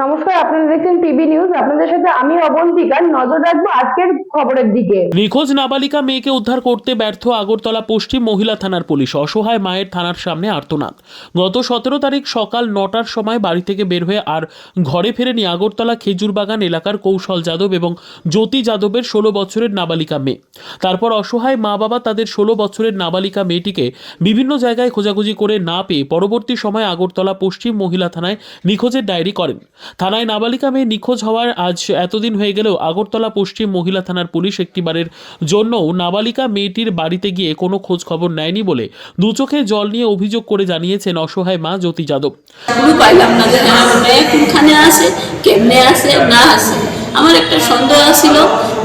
নমস্কার, আপনারা দেখছেন পিবি নিউজ। আপনাদের সাথে আমি অবন্তিকা নজর রাখব আজকের খবরের দিকে। নিখোঁজ নাবালিকা মেয়েকে উদ্ধার করতে ব্যর্থ আগরতলা পশ্চিম মহিলা থানার পুলিশ। অসহায় মায়ের থানার সামনে আর্তনাদ। গত সতেরো তারিখ সকাল নটার সময় বাড়ি থেকে বের হয়ে আর ঘরে ফেরেনি আগরতলা খেজুরবাগান এলাকার কৌশল যাদব এবং জ্যোতি যাদবের ষোলো বছরের নাবালিকা মেয়ে। তারপর অসহায় মা বাবা তাদের ষোলো বছরের নাবালিকা মেয়েটিকে বিভিন্ন জায়গায় খোঁজাখুঁজি করে না পেয়ে পরবর্তী সময় আগরতলা পশ্চিম মহিলা থানায় নিখোঁজের ডায়েরি করেন। থানায় নাবালিকা মেয়ে নিখোঁজ হওয়ার আজ এতদিন হয়ে গেলেও আগরতলা পশ্চিম মহিলা থানার পুলিশ একটিবারের জন্যও নাবালিকা মেয়েটির বাড়িতে গিয়ে কোনো খোঁজ খবর নেয়নি বলে দু চোখে জল নিয়ে অভিযোগ করে জানিয়েছেন অসহায় মা জ্যোতি যাদব। পাইলাম না যে মেয়ে কোনখানে আসে কেমনে আসে না আসে আমার একটা সন্দেহ ছিল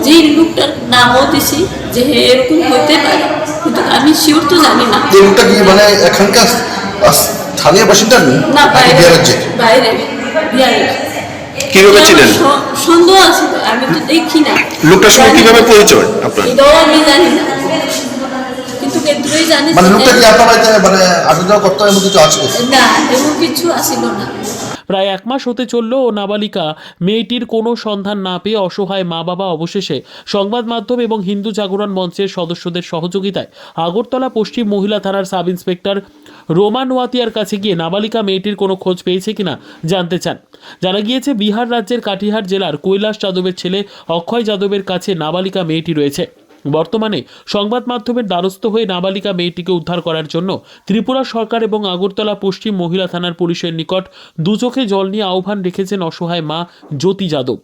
যে এই লোকটার নামও দিছি যে হ্যাঁ এরকম হইতে পারে। কিন্তু আমি শিওর তো জানি না। এই লোকটা কি মানে এখানকার স্থানীয় বাসিন্দা না? বাইরে। বাইরে। কীভাবে ছিলেন? সন্দেহ আছে আমি তো দেখি না। লোকটার সঙ্গে কীভাবে পরিচয় আপনার? এটাও আমি জানি না। কিন্তু কেন্দ্রই জানি মানে লোকটা কি আপনার বাড়িতে মানে আসা যাওয়া করতে এমন কিছু আছে? না এমন কিছু আসিল না। প্রায় এক মাস হতে চলল ও নাবালিকা মেয়েটির কোনো সন্ধান না পেয়ে অসহায় মা বাবা অবশেষে সংবাদ মাধ্যম এবং হিন্দু জাগরণ মঞ্চের সদস্যদের সহযোগিতায় আগরতলা পশ্চিম মহিলা থানার সাব ইন্সপেক্টর রোমান ওয়াতিয়ার কাছে গিয়ে নাবালিকা মেয়েটির কোনো খোঁজ পেয়েছে কিনা জানতে চান। জানা গিয়েছে, বিহার রাজ্যের কাটিহার জেলার কৈলাস যাদবের ছেলে অক্ষয় যাদবের কাছে নাবালিকা মেয়েটি রয়েছে। বর্তমানে সংবাদ মাধ্যমের দ্বারস্থ হয়ে নাবালিকা মেয়েটিকে উদ্ধার করার জন্য ত্রিপুরা সরকার এবং আগরতলা পশ্চিম মহিলা থানার পুলিশের নিকট দু চোখে জল নিয়ে আহ্বান রেখেছেন অসহায় মা জ্যোতি যাদব।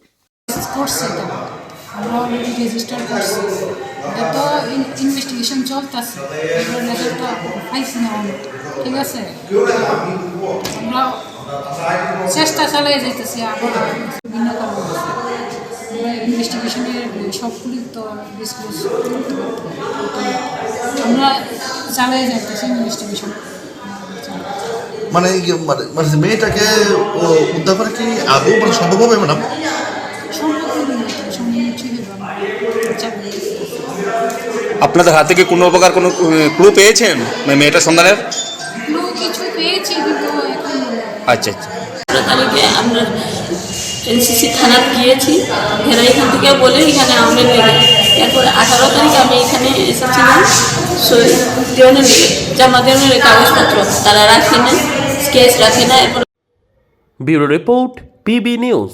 চেষ্টা চালিয়ে যাইতেছি কারণে ইনভেস্টিগেশনের সবগুলি তো ডিসক্লোজ করতে আমরা চালিয়ে যাইতেছি ইনভেস্টিগেশন মানে মানে মানে মেয়েটাকে ও, উদ্ধার করে কি আদৌ মানে সম্ভব হবে ম্যাডাম। আপনাদের হাত থেকে কোনো প্রকার কোনো ক্লু পেয়েছেন মানে মেয়েটার সন্ধানের আচ্ছা আচ্ছা। আমরা এনসিসি থানাত গিয়েছি। এরা এখান থেকে বলে এখানে আমাদের নেবে এরপরে আঠারো তারিখ আমি এখানে এসেছিলাম। দেওয়ানের জমা দেওয়ানের কাগজপত্র তারা রাখি না, স্কেচ রাখি না, এরপর bureau report, PB news.